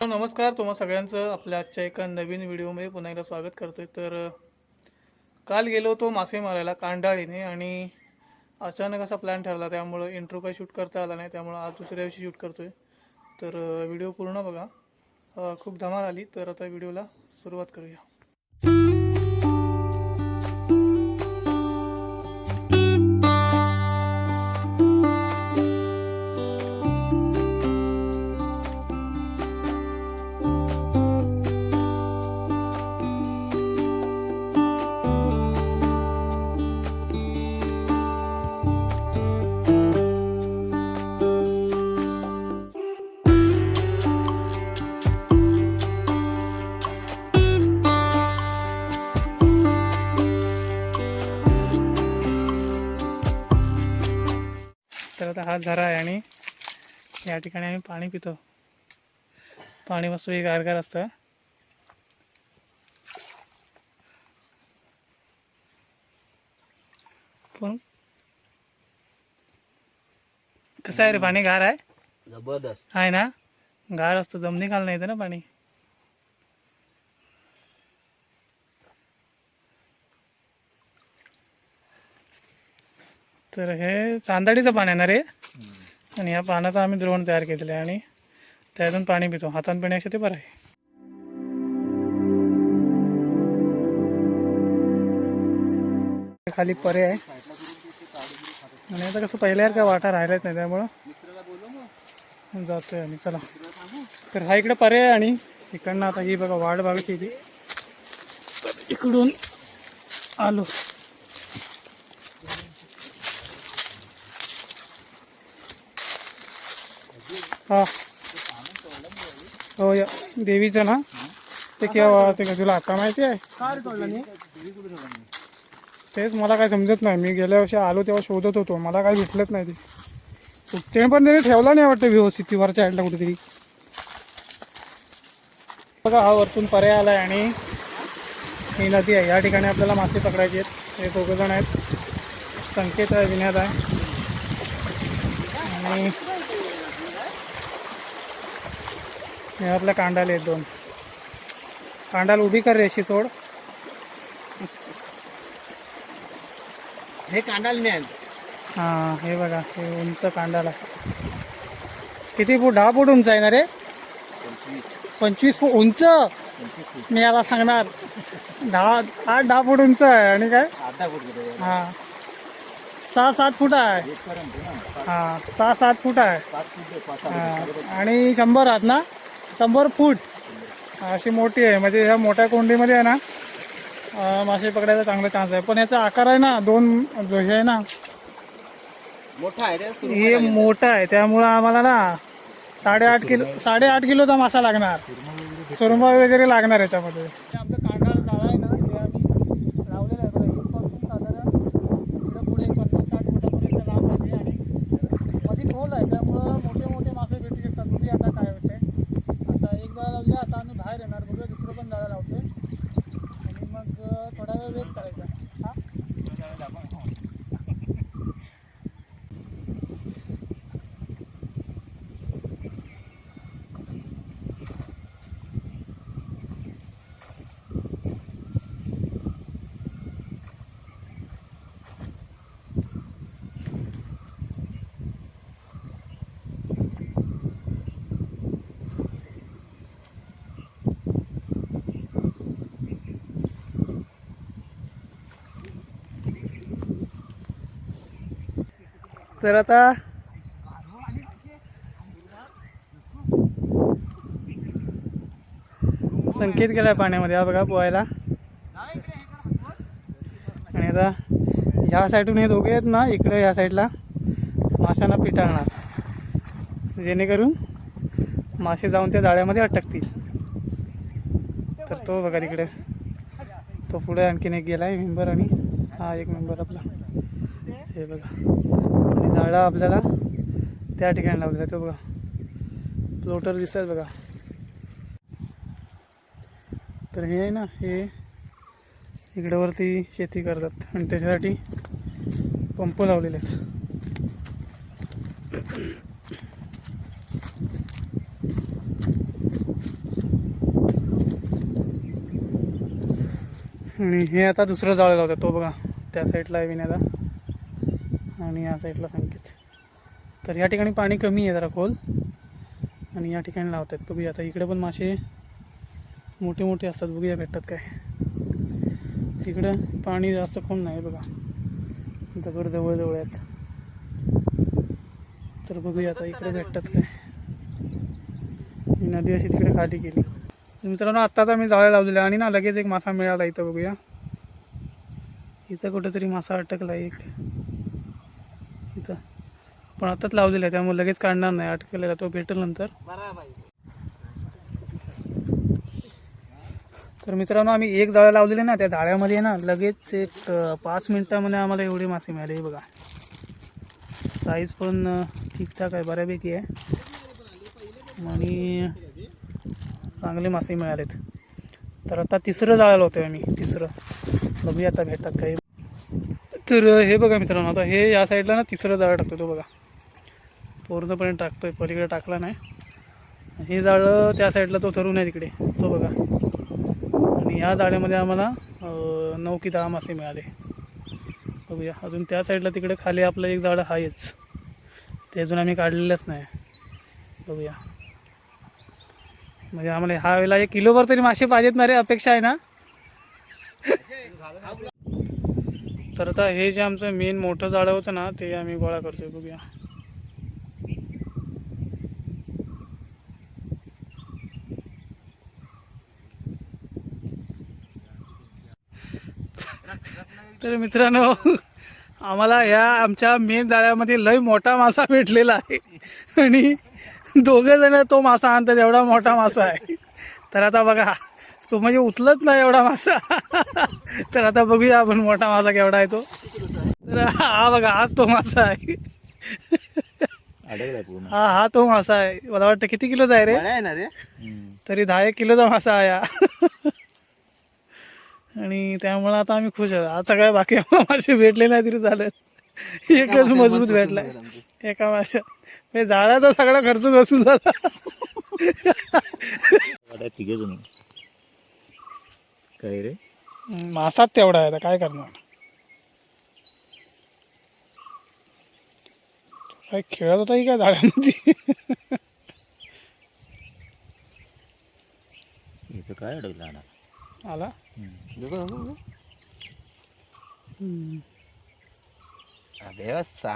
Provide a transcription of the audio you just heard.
नमस्कार तुम्हा सगळ्यांचं आपल्या आजच्या एका नवीन व्हिडिओमध्ये पुन्हा एकदा स्वागत करतोय. तर काल गेलो होतो मासे मारायला कांडाळीने आणि अचानक असा प्लॅन ठरला त्यामुळं इंट्रो काही शूट करता आला नाही त्यामुळं आज दुसऱ्या दिवशी शूट करतोय. तर व्हिडिओ पूर्ण बघा. खूप धमाल आली तर आता व्हिडिओला सुरुवात करूया. हा झरा आहे आणि या ठिकाणी आम्ही पाणी पितो. पाणी मस्त हे गारगार असतं. पण कसं आहे रे पाणी गार आहे? जबरदस्त. आहे ना? गार असतो जमनी घालणं येतं ना पाणी. तर हे चांदडीचं पाणी आहे. ना रे आणि या पाण्याचं आम्ही द्रोण तयार केलेलं आहे आणि त्यातून पाणी पितो. हातान पिण्यापेक्षा ते बरं आहे. खाली परे आहे. आणि आता कसं पहिल्यासारखं वाटा राहिलाच नाही त्यामुळं जातोय आम्ही. चला. तर हा इकडे पर्याय आहे आणि इकडनं आता ही बघा वाट बघायची ती. तर इकडून आलो. हा. हो या. देवीचं ना? ते केव्हा ते का? तुला आता माहिती आहे? तेच मला काय समजत नाही. मी गेल्या वर्षी आलो तेव्हा शोधत होतो. मला काय भेटलंच नाही ते. ते पण त्याने ठेवला नाही वाटतं व्यवस्थित ती वरच्या साईडला कुठेतरी. बघा हा वरतून पर्याय आला आहे आणि ही नदी आहे. या ठिकाणी आपल्याला मासे पकडायचे आहेत. हे दोघं जण आहेत. संकेत आहे विनयात आहे. आणि हे आपल्या कांडाले आहेत दोन. कांडाल उभी कर रेशी सोड. हे कांडाल मॅन हां हे बघा हे उंच कांडाला. किती फूट? दहा फूट उंच आहे ना रे? पंचवीस. फूट उंच? मी याला सांगणार. दहा आठ दहा फूट उंच आहे आणि काय? हां. सहा सात फूट आहे. हां सहा सात फूट आहे. आणि शंभर आहात ना? शंभर फूट. अशी मोठी आहे. म्हणजे ह्या मोठ्या कोंडीमध्ये आहे ना मासे पकडायचा चांगला चान्स आहे. पण याचा आकार आहे ना दोन जो हे आहे ना मोठा आहे हे मोठं आहे. त्यामुळं आम्हाला ना साडेआठ किलो साडेआठ किलोचा मासा लागणार. सुरमई वगैरे लागणार याच्यामध्ये. आमचं कांडाळ जाळं आहे ना ते आम्ही लावलेलं आहे बघा इथपासून साधारण इकडं पुढे पन्नास साठ फुटापर्यंत लांब आहे ते आणि मध्ये खोल आहे त्यामुळं मोठे मोठे मासे भेटू शकतात बघूया आता काय होते आता एक जाळं लावले आता आम्ही बाहेर येणार बघूया दुसरं पण जाळं लावतोय आणि मग अं, थोडा वेळ वेट करायचा हां तर आता संकेत केलाय पाण्यामध्ये हा बघा पोहायला. आणि आता ह्या साईडून हे दोघे आहेत ना इकडे ह्या साईडला माशांना पिटाळणार. जेणेकरून मासे जाऊन त्या जाळ्यामध्ये अटकतील. तर तो बघा तिकडे. तो पुढे आणखीन एक गेला आहे मेंबर आणि हा एक मेंबर आपला. हे बघा. झाडं आपल्याला त्या ठिकाणी लावलेला तो बघा. फ्लोटर दिसतात बघा. तर हे आहे ना हे इकडेवरती शेती करतात. आणि त्याच्यासाठी पंप लावलेले आहेत. आणि हे आता दुसरं जाळं लावतात. तो बघा त्या साईडला विण्याचा आणि या साईडला संकेत. तर या ठिकाणी पाणी कमी आहे जरा खोल. आणि या ठिकाणी लावतात बघूया आता इकडे पण मासे मोठे मोठे असतात. बघूया भेटतात काय. इकडं पाणी जास्त खोल नाही बघा. दगड जवळजवळ आहेत. तर बघूया आता इकडे भेटतात काय. नदी अशी तिकडे खाली गेली. मित्रांनो आत्ताच आम्ही जाळ्या लावलेल्या आणि ना लगेच एक मासा मिळाला इथं बघूया. इथं कुठेतरी मासा अटकला एक. पण आत्ताच लावलेला आहे त्यामुळे लगेच काढणार नाही. अटकलेला तो भेटेल नंतर. तर मित्रांनो आम्ही एक जाळं लावलेली ना त्या जाळ्यामध्ये ना लगेच एक पाच मिनटामध्ये आम्हाला एवढे मासे मिळाले. हे बघा. साईज पण ठीकठाक आहे बऱ्यापैकी आहे. आणि चांगले मासे मिळालेत. तर आता तिसरं जाळं होतं आम्ही. तिसरं. बघूया आता भेटतात काही. तर हे बघा मित्रांनो आता हे या साईडला ना तिसरं जाळं टाकतो तो बघा. पूर्णपणे टाकतो आहे पलीकडे टाकला नाही. हे जाळं त्या साईडला तो ठरून आहे तिकडे. तो बघा. आणि ह्या जाळ्यामध्ये आम्हाला नऊ की दहा मासे मिळाले. बघूया. अजून त्या साईडला तिकडे खाली आपलं एक जाळं आहेच ते अजून आम्ही काढलेलंच नाही. बघूया. म्हणजे आम्हाला ह्या वेळेला एक किलोभर तरी मासे पाहिजेत ना रे अपेक्षा आहे ना? तर आता हे जे आमचं मेन मोठं जाळं होतं ना ते आम्ही गोळा करतोय. बघूया. तर मित्रांनो आम्हाला ह्या आमच्या मेन जाळ्यामध्ये लय मोठा मासा भेटलेला आहे. आणि दोघे जण तो मासा आणतात एवढा मोठा मासा आहे. तर आता बघा तो म्हणजे उचलत नाही एवढा मासा. तर आता बघूया आपण मोठा मासा केवढा आहे तो. तर हा बघा हा तो मासा आहे. हा हा तो मासा आहे. मला वाटतं किती किलोचा आहे रे? तरी दहा एक किलोचा मासा आहे हा. आणि त्यामुळे आता आम्ही खुश आहोत. आता काय बाकी आम्हाला मासे भेटले नाही तरी चालेल. एकच मजबूत भेटलाय. एका माशा म्हणजे जाळ्याचा सगळा खर्च वसूल झाला. काय रे? मासात तेवढा आहे काय करणार? काय खेळत होता की काय झाडामध्ये? काय अडकला అలా అదే వస్తా